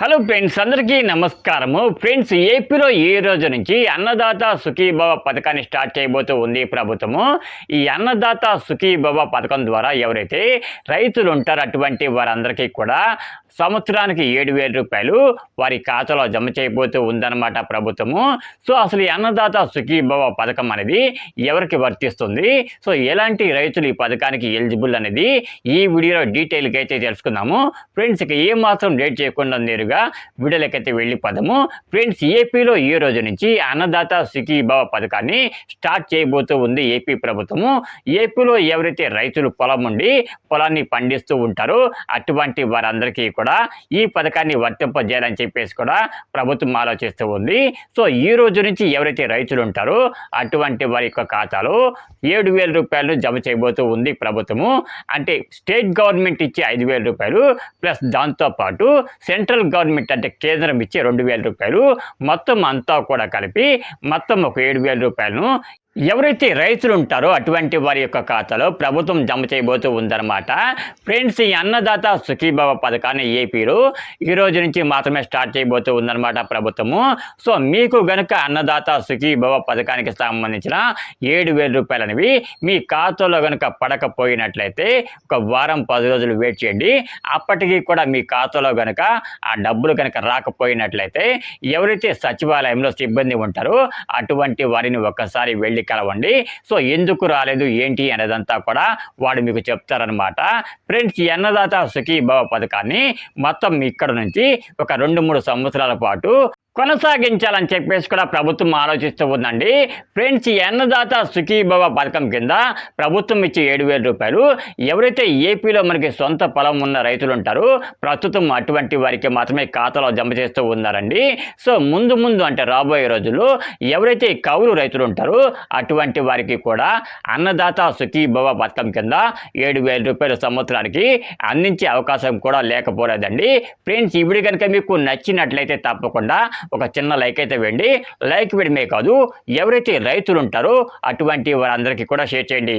Hello friends అందరికీ నమస్కారము. Friends ఏపీలో ఈ రోజు నుంచి అన్నదాత సుఖీభవ పథకాన్ని స్టార్ట్ చేయబోతూ ఉంది ప్రభుత్వము. ఈ అన్నదాత సుఖీభవ పథకం ద్వారా ఎవరైతే రైతులు ఉంటారో అటువంటి వారందరికీ కూడా సంవత్సరానికి ఏడు వేల రూపాయలు వారి ఖాతాలో జమ చేయబోతూ ఉందన్నమాట ప్రభుత్వము. సో అసలు ఈ అన్నదాత సుఖీభవ పథకం అనేది ఎవరికి వర్తిస్తుంది? సో ఎలాంటి రైతులు ఈ పథకానికి ఎలిజిబుల్ అనేది ఈ వీడియోలో డీటెయిల్గా అయితే తెలుసుకుందాము. ఫ్రెండ్స్ ఇక ఏ మాత్రం లేట్ చేయకుండా నేరుగా వీడియోలకైతే వెళ్ళిపోదాము ఫ్రెండ్స్ ఏపీలో ఈ రోజు నుంచి అన్నదాత సుఖీభావ పథకాన్ని స్టార్ట్ చేయబోతూ ఉంది ఏపీ ప్రభుత్వము. ఏపీలో ఎవరైతే రైతులు పొలం ఉండి పొలాన్ని పండిస్తూ ఉంటారో అటువంటి వారందరికీ కూడా ఈ పథకాన్ని వర్తింపజేయాలని చెప్పేసి కూడా ప్రభుత్వం ఆలోచిస్తూ ఉంది. సో ఈ రోజు నుంచి ఎవరైతే రైతులు ఉంటారో అటువంటి వారి యొక్క ఖాతాలో ఏడు వేల రూపాయలను జమ చేయబోతూ ఉంది ప్రభుత్వము. అంటే స్టేట్ గవర్నమెంట్ ఇచ్చే ఐదు వేల రూపాయలు ప్లస్ దాంతోపాటు సెంట్రల్ గవర్నమెంట్ అంటే కేంద్రం ఇచ్చే రెండు వేల రూపాయలు మొత్తం అంతా కూడా కలిపి మొత్తం ఒక ఏడు వేల రూపాయలను ఎవరైతే రైతులు ఉంటారో అటువంటి వారి యొక్క ఖాతాలో ప్రభుత్వం జమ చేయబోతూ ఉందన్నమాట. ఫ్రెండ్స్ ఈ అన్నదాత సుఖీభవ పథకాన్ని ఏపీలో ఈ రోజు నుంచి మాత్రమే స్టార్ట్ చేయబోతూ ఉందన్నమాట ప్రభుత్వము. సో మీకు గనుక అన్నదాత సుఖీభవ పథకానికి సంబంధించిన ఏడు వేల రూపాయలు అనేవి మీ ఖాతాలో గనుక పడకపోయినట్లయితే ఒక వారం పది రోజులు వెయిట్ చేయండి. అప్పటికి కూడా మీ ఖాతాలో గనుక ఆ డబ్బులు కనుక రాకపోయినట్లయితే ఎవరైతే సచివాలయంలో సిబ్బంది ఉంటారో అటువంటి వారిని ఒక్కసారి వెళ్ళి కలవండి. సో ఎందుకు రాలేదు ఏంటి అనేదంతా కూడా వాడు మీకు చెప్తారనమాట ఫ్రెండ్స్ ఈ అన్నదాత సుఖీభావ పథకాన్ని మొత్తం ఇక్కడ నుంచి ఒక రెండు మూడు సంవత్సరాల పాటు కొనసాగించాలని చెప్పేసి కూడా ప్రభుత్వం ఆలోచిస్తూ ఉందండి. ఫ్రెండ్స్ అన్నదాత సుఖీభవ పథకం కింద ప్రభుత్వం ఇచ్చే ఏడు వేల రూపాయలు ఎవరైతే ఏపీలో మనకి సొంత పొలం ఉన్న రైతులు ఉంటారో ప్రస్తుతం అటువంటి వారికి మాత్రమే ఖాతాలో జమ చేస్తూ ఉన్నారండి. సో ముందు ముందు అంటే రాబోయే రోజుల్లో ఎవరైతే కౌలు రైతులు ఉంటారో అటువంటి వారికి కూడా అన్నదాత సుఖీభవ పథకం కింద ఏడు వేల రూపాయల సంవత్సరానికి అందించే అవకాశం కూడా లేకపోలేదండి. ఫ్రెండ్స్ ఇప్పుడు కనుక మీకు నచ్చినట్లయితే తప్పకుండా ఒక చిన్న లైక్ అయితే వేయండి లైక్ వేయడమే కాదు ఎవరైతే రైతులు ఉంటారో అటువంటి వారందరికీ కూడా షేర్ చేయండి.